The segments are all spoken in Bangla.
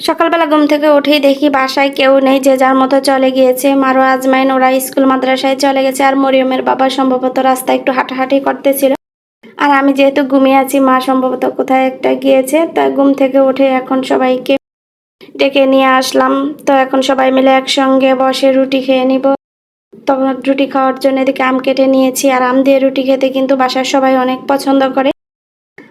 সকালবেলা ঘুম থেকে উঠেই দেখি বাসায় কেউ নেই, যে যার মতো চলে গিয়েছে। মারো আজমাইন ওরা স্কুল মাদ্রাসায় চলে গেছে আর মরিয়মের বাবা সম্ভবত রাস্তায় একটু হাঁটাহাঁটি করতেছিল। আর আমি যেহেতু ঘুমিয়ে আছি, মা সম্ভবত কোথায় একটা গিয়েছে, তা ঘুম থেকে উঠে এখন সবাইকে ডেকে নিয়ে আসলাম। তো এখন সবাই মিলে একসঙ্গে বসে রুটি খেয়ে নিব। তখন রুটি খাওয়ার জন্য এদিকে আম কেটে নিয়েছি, আর আম দিয়ে রুটি খেতে কিন্তু বাসার সবাই অনেক পছন্দ করে।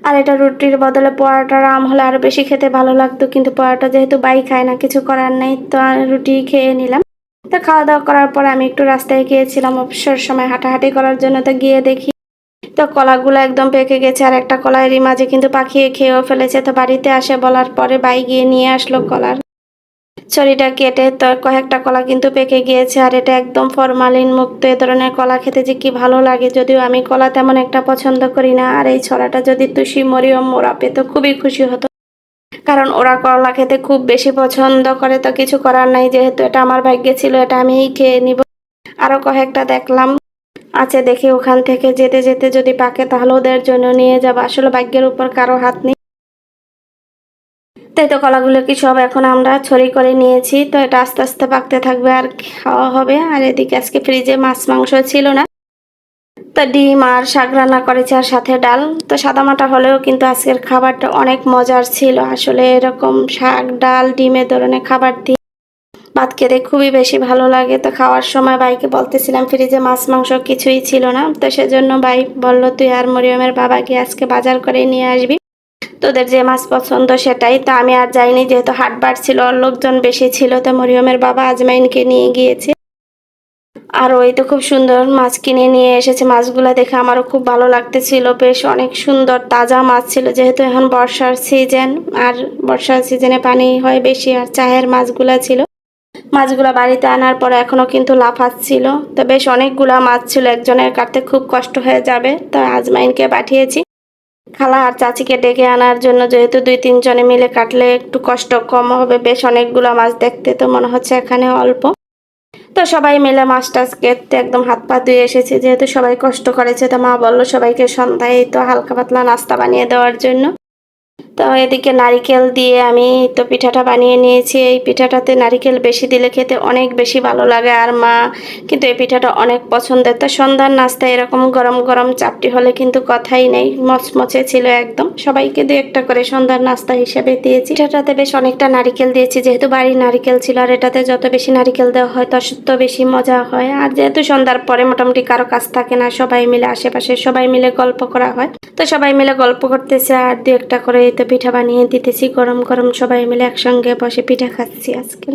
আর এটা রুটির বদলে পোয়াটার আম হলে আরও বেশি খেতে ভালো লাগতো, কিন্তু পোয়াটা যেহেতু বাই খায় না, কিছু করার নেই, তো রুটি খেয়ে নিলাম। তো খাওয়া দাওয়া করার পর আমি একটু রাস্তায় গিয়েছিলাম অবসর সময় হাঁটাহাঁটি করার জন্য তো গিয়ে দেখি। তো কলাগুলো একদম পেকে গেছে, আর একটা কলা এরই মাঝে কিন্তু পাখিয়ে খেয়েও ফেলেছে, তো বাড়িতে আসে বলার পরে বাই গিয়ে নিয়ে আসলো কলার। ছড়িটা কেটে তো কয়েকটা কলা কিন্তু পেকে গিয়েছে, আর এটা একদম ফরমালিন মুক্ত। এ ধরনের কলা খেতে যে কি ভালো লাগে, যদিও আমি কলা তেমন একটা পছন্দ করি না। আর এই ছড়াটা যদি তুষি মরিয়ম মোরা পেত, খুবই খুশি হতো। কারণ ওরা কলা খেতে খুব বেশি পছন্দ করে, তো কিছু করার নাই। যেহেতু এটা আমার ভাগ্যে ছিল, এটা আমিই খেয়ে নিব। আরও কয়েকটা দেখলাম। আছে দেখি ওখান থেকে যেতে যেতে যদি পাকে, তাহলে ওদের জন্য নিয়ে যাব। আসলে ভাগ্যের উপর কারও হাত নেই। তো কলাগুলো কি সব এখন আমরা ছড়ি করে নিয়েছি, তো এটা আস্তে আস্তে পাকতে থাকবে আর খাওয়া হবে। আর এদিকে আজকে ফ্রিজে মাছ, মাংস ছিল না। তো ডিম আর শাক রান্না করেছি আর সাথে ডাল। তো সাদামাটা হলেও কিন্তু আজকের খাবারটা অনেক মজার ছিল। আসলে এরকম শাক, ডাল, ডিমের ধরনের খাবার দিয়ে ভাত খেতে খুবই বেশি ভালো লাগে। তো খাওয়ার সময় বাইকে বলতেছিলাম, ফ্রিজে মাছ, মাংস কিছুই ছিল না। তো সেজন্য ভাই বলল, তুই আর মরিয়মের বাবাকে আজকে বাজার করে নিয়ে আসবি। তোদের যে মাছ পছন্দ সেটাই। তো আমি আর যাইনি, যেহেতু হাটবার ছিল আর লোকজন বেশি ছিল, তো মরিয়মের বাবা আজমাইনকে নিয়ে গিয়েছে। আর ওই তো খুব সুন্দর মাছ কিনে নিয়ে এসেছে। মাছগুলো দেখে আমারও খুব ভালো লাগতেছিল। বেশ অনেক সুন্দর, তাজা মাছ ছিল, যেহেতু এখন বর্ষার সিজন, আর বর্ষার সিজনে পানি হয় বেশি, আর চায়ের মাছগুলো ছিল। মাছগুলো বাড়িতে আনার পর এখনও কিন্তু লাফাচ্ছিল তো বেশ অনেকগুলা মাছ ছিল, একজনের কাটতে খুব কষ্ট হয়ে যাবে। তো আজমাইনকে পাঠিয়েছি। খালা আর চাচিকে ডেকে আনার জন্য যেহেতু দুই তিনজনে মিলে কাটলে একটু কষ্ট কম হবে, বেশ অনেকগুলো মাছ দেখতে তো মনে হচ্ছে এখানে অল্প। তো সবাই মিলে মাছ টাছ কেটতে একদম হাত পা ধুয়ে এসেছে, যেহেতু সবাই কষ্ট করেছে তো মা বলল সবাইকে সন্ধ্যায় তো হালকা পাতলা নাস্তা বানিয়ে দেওয়ার জন্য। তো এদিকে নারিকেল দিয়ে আমি তো পিঠাটা বানিয়ে নিয়েছি। এই পিঠাটাতে নারিকেল বেশি দিলে খেতে অনেক বেশি ভালো লাগে আর মা কিন্তু এই পিঠাটা অনেক পছন্দের। তো সন্ধ্যার নাস্তায় এরকম গরম গরম চাপটি হলে কিন্তু কথাই নেই, মচমচে ছিল একদম। সবাইকে দু একটা করে সন্ধ্যার নাস্তা হিসেবে দিয়েছি। পিঠাটাতে বেশ অনেকটা নারিকেল দিয়েছি, যেহেতু বাড়ির নারিকেল ছিল আর এটাতে যত বেশি নারিকেল দেওয়া হয় তত বেশি মজা হয়। আর যেহেতু সন্ধ্যার পরে মোটামুটি কারও কাজ থাকে না, সবাই মিলে আশেপাশে সবাই মিলে গল্প করা হয়। তো সবাই মিলে গল্প করতেছে আর দু একটা করে এই তো পিঠা বানিয়ে দিতেছি গরম গরম সবাই মিলে একসঙ্গে বসে পিঠা খাচ্ছি আজকে।